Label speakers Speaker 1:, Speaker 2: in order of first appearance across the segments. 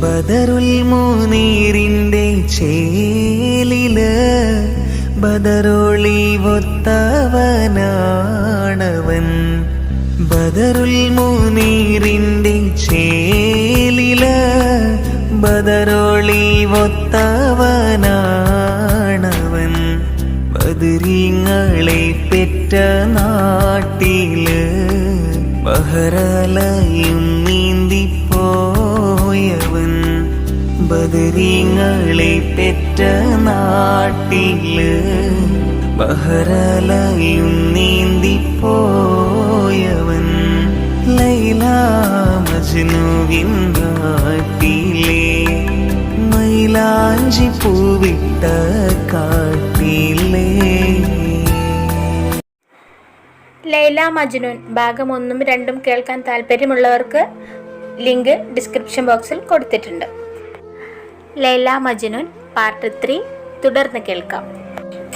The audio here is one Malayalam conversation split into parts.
Speaker 1: ബദറുൽ മൂനീരിന്റെ ചേലിൽ ബദറൊളി ഒത്തവനാണവൻ. ബദറുൽ മൂനീരിന്റെ ചേലിൽ ബദറൊളി ഒത്തവനാണവൻ. ബദരീങ്ങളെ പെറ്റ നാട്ടിൽ ബഹറലയും ബദരീങ്ങളെ പെറ്റ നാട്ടിൽ ബഹറലയും നീന്തിപ്പോയവൻ ലൈല മജ്നുവിൻ നാട്ടിലെ മൈലാഞ്ചി പൂവിട്ട കാട്ടിലേ.
Speaker 2: ലൈല മജ്നുൻ ഭാഗം ഒന്നും രണ്ടും കേൾക്കാൻ താല്പര്യമുള്ളവർക്ക് ലിങ്ക് ഡിസ്ക്രിപ്ഷൻ ബോക്സിൽ കൊടുത്തിട്ടുണ്ട്. ലൈല മജ്നുൻ പാർട്ട് ത്രീ തുടർന്ന് കേൾക്കാം.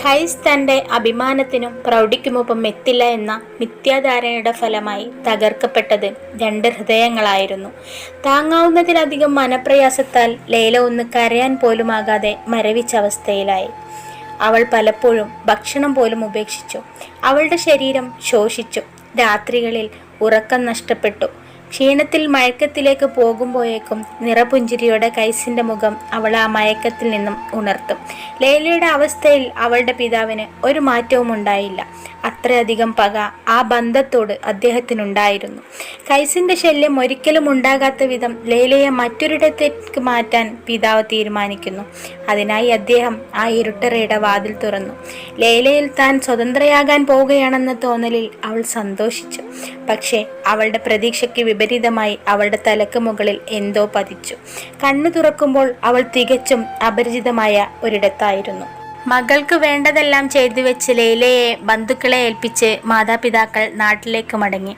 Speaker 2: ഖൈസ് തന്റെ അഭിമാനത്തിനും പ്രൗഢിക്കുമൊപ്പം എത്തില്ല എന്ന മിഥ്യാധാരണയുടെ ഫലമായി തകർക്കപ്പെട്ടത് രണ്ട് ഹൃദയങ്ങളായിരുന്നു. താങ്ങാവുന്നതിലധികം മനപ്രയാസത്താൽ ലൈല ഒന്ന് കരയാൻ പോലുമാകാതെ മരവിച്ച അവസ്ഥയിലായി. അവൾ പലപ്പോഴും ഭക്ഷണം പോലും ഉപേക്ഷിച്ചു. അവളുടെ ശരീരം ശോഷിച്ചു. രാത്രികളിൽ ഉറക്കം നഷ്ടപ്പെട്ടു. ക്ഷീണത്തിൽ മയക്കത്തിലേക്ക് പോകുമ്പോഴേക്കും നിറപുഞ്ചിരിയോടെ കൈസിന്റെ മുഖം അവൾ ആ മയക്കത്തിൽ നിന്നും ഉണർത്തും. ലേലയുടെ അവസ്ഥയിൽ അവളുടെ പിതാവിന് ഒരു മാറ്റവും ഉണ്ടായില്ല. അത്രയധികം പക ആ ബന്ധത്തോട് അദ്ദേഹത്തിനുണ്ടായിരുന്നു. കൈസിന്റെ ശല്യം ഒരിക്കലും ഉണ്ടാകാത്ത വിധം ലേലയെ മറ്റൊരിടത്തേക്ക് മാറ്റാൻ പിതാവ് തീരുമാനിക്കുന്നു. അതിനായി അദ്ദേഹം ആ ഇരുട്ടറയുടെ വാതിൽ തുറന്നു. ലേലയിൽ താൻ സ്വതന്ത്രയാകാൻ പോവുകയാണെന്ന തോന്നലിൽ അവൾ സന്തോഷിച്ചു. പക്ഷേ അവളുടെ പ്രതീക്ഷയ്ക്ക് വിപരീതമായി അവളുടെ തലക്ക് മുകളിൽ എന്തോ പതിച്ചു. കണ്ണു തുറക്കുമ്പോൾ അവൾ തികച്ചും അപരിചിതമായ ഒരിടത്തായിരുന്നു. മകൾക്ക് വേണ്ടതെല്ലാം ചെയ്തു വെച്ച് ലൈലയെ ബന്ധുക്കളെ ഏൽപ്പിച്ച് മാതാപിതാക്കൾ നാട്ടിലേക്ക് മടങ്ങി.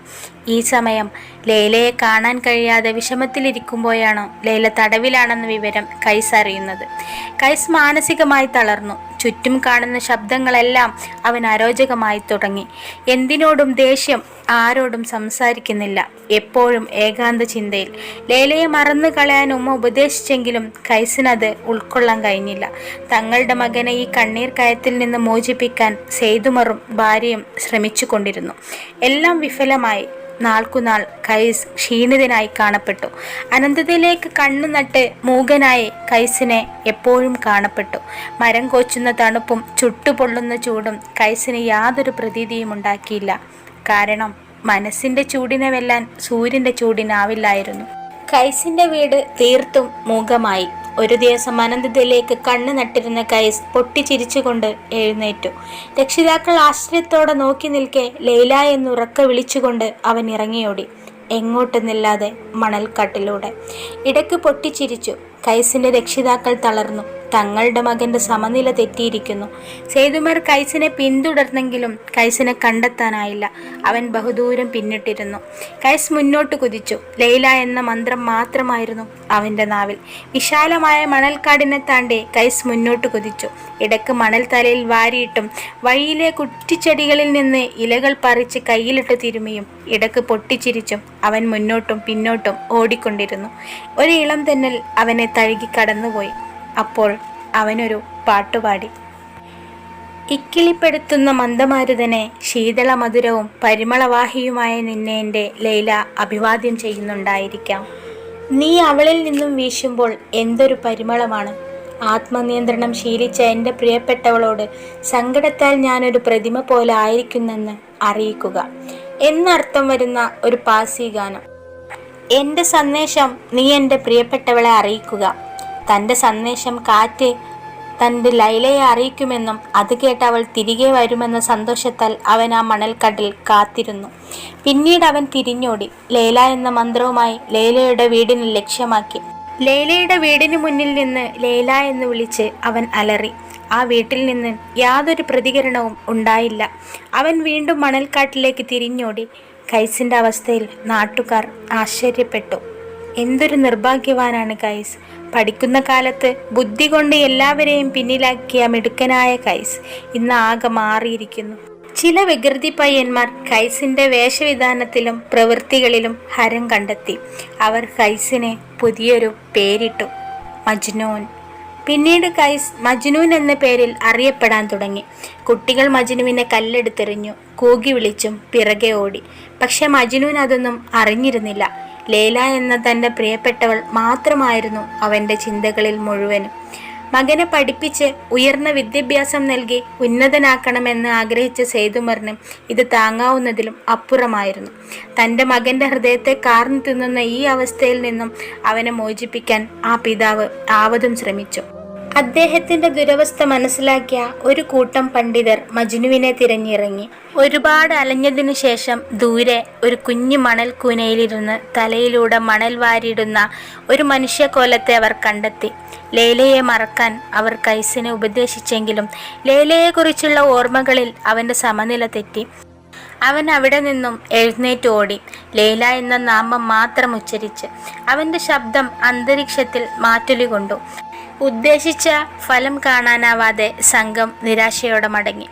Speaker 2: ഈ സമയം ലൈലയെ കാണാൻ കഴിയാതെ വിഷമത്തിലിരിക്കുമ്പോഴാണ് ലൈല തടവിലാണെന്ന വിവരം കൈസ് അറിയുന്നത്. കൈസ് മാനസികമായി തളർന്നു. ചുറ്റും കാണുന്ന ശബ്ദങ്ങളെല്ലാം അവൻ അരോചകമായി തുടങ്ങി. എന്തിനോടും ദേഷ്യം ആരോടും സംസാരിക്കുന്നില്ല. എപ്പോഴും ഏകാന്ത ചിന്തയിൽ. ലേലയെ മറന്നു കളയാൻ ഉമ്മ ഉപദേശിച്ചെങ്കിലും കൈസിനത് ഉൾക്കൊള്ളാൻ കഴിഞ്ഞില്ല. തങ്ങളുടെ മകനെ ഈ കണ്ണീർ കയത്തിൽ നിന്ന് മോചിപ്പിക്കാൻ സെയ്തുമറും ഭാര്യയും ശ്രമിച്ചു കൊണ്ടിരുന്നു എല്ലാം വിഫലമായി. നാൾക്കുനാൾ കൈസ് ക്ഷീണിതനായി കാണപ്പെട്ടു. അനന്തതയിലേക്ക് കണ്ണു നട്ട് മൂകനായി കൈസിനെ എപ്പോഴും കാണപ്പെട്ടു. മരം കോച്ചുന്ന തണുപ്പും ചുട്ടുപൊള്ളുന്ന ചൂടും കൈസിന് യാതൊരു പ്രതീതിയും ഉണ്ടാക്കിയില്ല. കാരണം മനസ്സിന്റെ ചൂടിനെ വെല്ലാൻ സൂര്യന്റെ ചൂടിനാവില്ലായിരുന്നു. കൈസിന്റെ വീട് തീർത്തും മൂകമായി. ഒരു ദിവസം അനന്തതയിലേക്ക് കണ്ണു നട്ടിരുന്ന കൈസ് പൊട്ടിച്ചിരിച്ചുകൊണ്ട് എഴുന്നേറ്റു. രക്ഷിതാക്കൾ ആശ്ചര്യത്തോടെ നോക്കി നിൽക്കെ ലൈല എന്നുറക്ക വിളിച്ചുകൊണ്ട് അവൻ ഇറങ്ങിയോടി. എങ്ങോട്ടെന്നില്ലാതെ മണൽക്കാട്ടിലൂടെ. ഇടയ്ക്ക് പൊട്ടിച്ചിരിച്ചു. കൈസിന്റെ രക്ഷിതാക്കൾ തളർന്നു. തങ്ങളുടെ മകന്റെ സമനില തെറ്റിയിരിക്കുന്നു. സേതുമാർ കൈസിനെ പിന്തുടർന്നെങ്കിലും കൈസിനെ കണ്ടെത്താനായില്ല. അവൻ ബഹുദൂരം പിന്നിട്ടിരുന്നു. കൈസ് മുന്നോട്ട് കുതിച്ചു. ലൈല എന്ന മന്ത്രം മാത്രമായിരുന്നു അവന്റെ നാവിൽ. വിശാലമായ മണൽക്കാടിനെ താണ്ടി കൈസ് മുന്നോട്ട് കുതിച്ചു. ഇടയ്ക്ക് മണൽ തലയിൽ വാരിയിട്ടും വഴിയിലെ കുറ്റിച്ചെടികളിൽ നിന്ന് ഇലകൾ പറിച്ച് കയ്യിലിട്ട് തിരുമിയും ഇടയ്ക്ക് പൊട്ടിച്ചിരിച്ചും അവൻ മുന്നോട്ടും പിന്നോട്ടും ഓടിക്കൊണ്ടിരുന്നു. ഒരു ഇളം തെന്നൽ അവനെ തഴുകി കടന്നുപോയി. അപ്പോൾ അവനൊരു പാട്ടുപാടി. ഇക്കിളിപ്പെടുത്തുന്ന മന്ദമാരുതനെ ശീതളമധുരവും പരിമളവാഹിയുമായ നിന്നെ എന്റെ ലൈല അഭിവാദ്യം ചെയ്യുന്നുണ്ടായിരിക്കാം. നീ അവളിൽ നിന്നും വീശുമ്പോൾ എന്തൊരു പരിമളമാണ്. ആത്മനിയന്ത്രണം ശീലിച്ച എന്റെ പ്രിയപ്പെട്ടവളോട് സങ്കടത്താൽ ഞാനൊരു പ്രതിമ പോലെ ആയിരിക്കുന്നെന്ന് അറിയിക്കുക. എന്നർത്ഥം വരുന്ന ഒരു പാസി ഗാനം എന്റെ സന്ദേശം നീ എന്റെ പ്രിയപ്പെട്ടവളെ അറിയിക്കുക. തന്റെ സന്ദേശം കാറ്റ് തന്റെ ലൈലയെ അറിയിക്കുമെന്നും അത് കേട്ട് അവൾ തിരികെ വരുമെന്ന സന്തോഷത്താൽ അവൻ ആ മണൽക്കടൽ കാത്തിരുന്നു. പിന്നീട് അവൻ തിരിഞ്ഞോടി. ലൈല എന്ന മന്ത്രവുമായി ലൈലയുടെ വീടിന് ലക്ഷ്യമാക്കി. ലൈലയുടെ വീടിന് മുന്നിൽ നിന്ന് ലൈല എന്ന് വിളിച്ച് അവൻ അലറി. ആ വീട്ടിൽ നിന്ന് യാതൊരു പ്രതികരണവും ഉണ്ടായില്ല. അവൻ വീണ്ടും മണൽക്കാട്ടിലേക്ക് തിരിഞ്ഞോടി. കൈസിന്റെ അവസ്ഥയിൽ നാട്ടുകാർ ആശ്ചര്യപ്പെട്ടു. എന്തൊരു നിർഭാഗ്യവാനാണ് കൈസ്. പഠിക്കുന്ന കാലത്ത് ബുദ്ധി കൊണ്ട് എല്ലാവരെയും പിന്നിലാക്കിയ മിടുക്കനായ കൈസ് ഇന്ന് ആകെ മാറിയിരിക്കുന്നു. ചില വികൃതി പയ്യന്മാർ കൈസിന്റെ വേഷവിധാനത്തിലും പ്രവൃത്തികളിലും ഹരം കണ്ടെത്തി. അവർ കൈസിനെ പുതിയൊരു പേരിട്ടു. മജ്നൂൻ. പിന്നീട് കൈസ് മജ്നൂൻ എന്ന പേരിൽ അറിയപ്പെടാൻ തുടങ്ങി. കുട്ടികൾ മജ്നുവിനെ കല്ലെടുത്തെറിഞ്ഞു. കൂകി വിളിച്ചും പിറകെ ഓടി. പക്ഷെ മജ്നൂൻ അതൊന്നും അറിഞ്ഞിരുന്നില്ല. ലേല എന്ന തന്റെ പ്രിയപ്പെട്ടവൾ മാത്രമായിരുന്നു അവന്റെ ചിന്തകളിൽ മുഴുവനും. മകനെ പഠിപ്പിച്ച് ഉയർന്ന വിദ്യാഭ്യാസം നൽകി ഉന്നതനാക്കണമെന്ന് ആഗ്രഹിച്ച സേതുമറിന് ഇത് താങ്ങാവുന്നതിലും അപ്പുറമായിരുന്നു. തന്റെ മകന്റെ ഹൃദയത്തെ കാർന്നു തിന്നുന്ന ഈ അവസ്ഥയിൽ നിന്നും അവനെ മോചിപ്പിക്കാൻ ആ പിതാവ് ആവതും ശ്രമിച്ചു. അദ്ദേഹത്തിന്റെ ദുരവസ്ഥ മനസ്സിലാക്കിയ ഒരു കൂട്ടം പണ്ഡിതർ മജ്നുവിനെ തിരഞ്ഞിറങ്ങി. ഒരുപാട് അലഞ്ഞതിനു ശേഷം ദൂരെ ഒരു കുഞ്ഞു മണൽ കൂനയിലിരുന്ന് തലയിലൂടെ മണൽ വാരിയിടുന്ന ഒരു മനുഷ്യക്കോലത്തെ അവർ കണ്ടെത്തി. ലേലയെ മറക്കാൻ അവർ കൈസിനെ ഉപദേശിച്ചെങ്കിലും ലേലയെക്കുറിച്ചുള്ള ഓർമ്മകളിൽ അവന്റെ സമനില തെറ്റി. അവൻ അവിടെ നിന്നും എഴുന്നേറ്റ് ഓടി. ലൈല എന്ന നാമം മാത്രം ഉച്ചരിച്ച് അവന്റെ ശബ്ദം അന്തരീക്ഷത്തിൽ മാറ്റൊലി കൊണ്ടു. ഉദ്ദേശിച്ച ഫലം കാണാനാവാതെ സംഘം നിരാശയോടെ മടങ്ങി.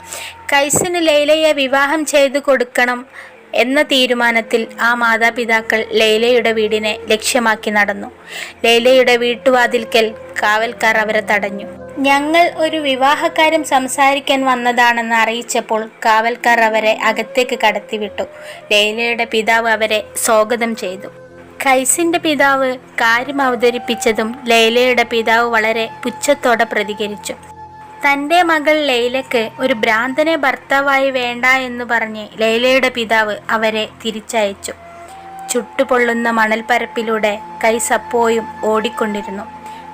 Speaker 2: കൈസിന് ലൈലയെ വിവാഹം ചെയ്തു കൊടുക്കണം എന്ന തീരുമാനത്തിൽ ആ മാതാപിതാക്കൾ ലൈലയുടെ വീടിനെ ലക്ഷ്യമാക്കി നടന്നു. ലൈലയുടെ വീട്ടുവാതിൽക്കൽ കാവൽക്കാർ അവരെ തടഞ്ഞു. ഞങ്ങൾ ഒരു വിവാഹക്കാര്യം സംസാരിക്കാൻ വന്നതാണെന്ന് അറിയിച്ചപ്പോൾ കാവൽക്കാർ അവരെ അകത്തേക്ക് കടത്തിവിട്ടു. ലൈലയുടെ പിതാവ് അവരെ സ്വാഗതം ചെയ്തു. കൈസിന്റെ പിതാവ് കാര്യം അവതരിപ്പിച്ചതും ലൈലയുടെ പിതാവ് വളരെ പുച്ഛത്തോടെ പ്രതികരിച്ചു. തന്റെ മകൾ ലൈലയ്ക്ക് ഒരു ഭ്രാന്തനെ ഭർത്താവായി വേണ്ട എന്ന് പറഞ്ഞ് ലൈലയുടെ പിതാവ് അവരെ തിരിച്ചയച്ചു. ചുട്ടുപൊള്ളുന്ന മണൽപ്പരപ്പിലൂടെ കൈസപ്പോയും ഓടിക്കൊണ്ടിരുന്നു.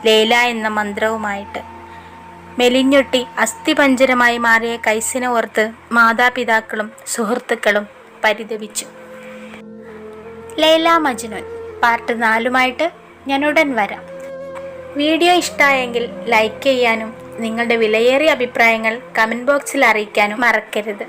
Speaker 2: ലൈല എന്ന മന്ത്രവുമായിട്ട്. മെലിഞ്ഞൊട്ടി അസ്ഥിപഞ്ചരമായി മാറിയ കൈസിനെ ഓർത്ത് മാതാപിതാക്കളും സുഹൃത്തുക്കളും പരിതപിച്ചു. ലൈല മജ്നുൻ പാർട്ട് നാലുമായിട്ട് ഞാൻ ഉടൻ വരാം. വീഡിയോ ഇഷ്ടമായെങ്കിൽ ലൈക്ക് ചെയ്യാനും നിങ്ങളുടെ വിലയേറിയ അഭിപ്രായങ്ങൾ കമന്റ് ബോക്സിൽ അറിയിക്കാനും മറക്കരുത്.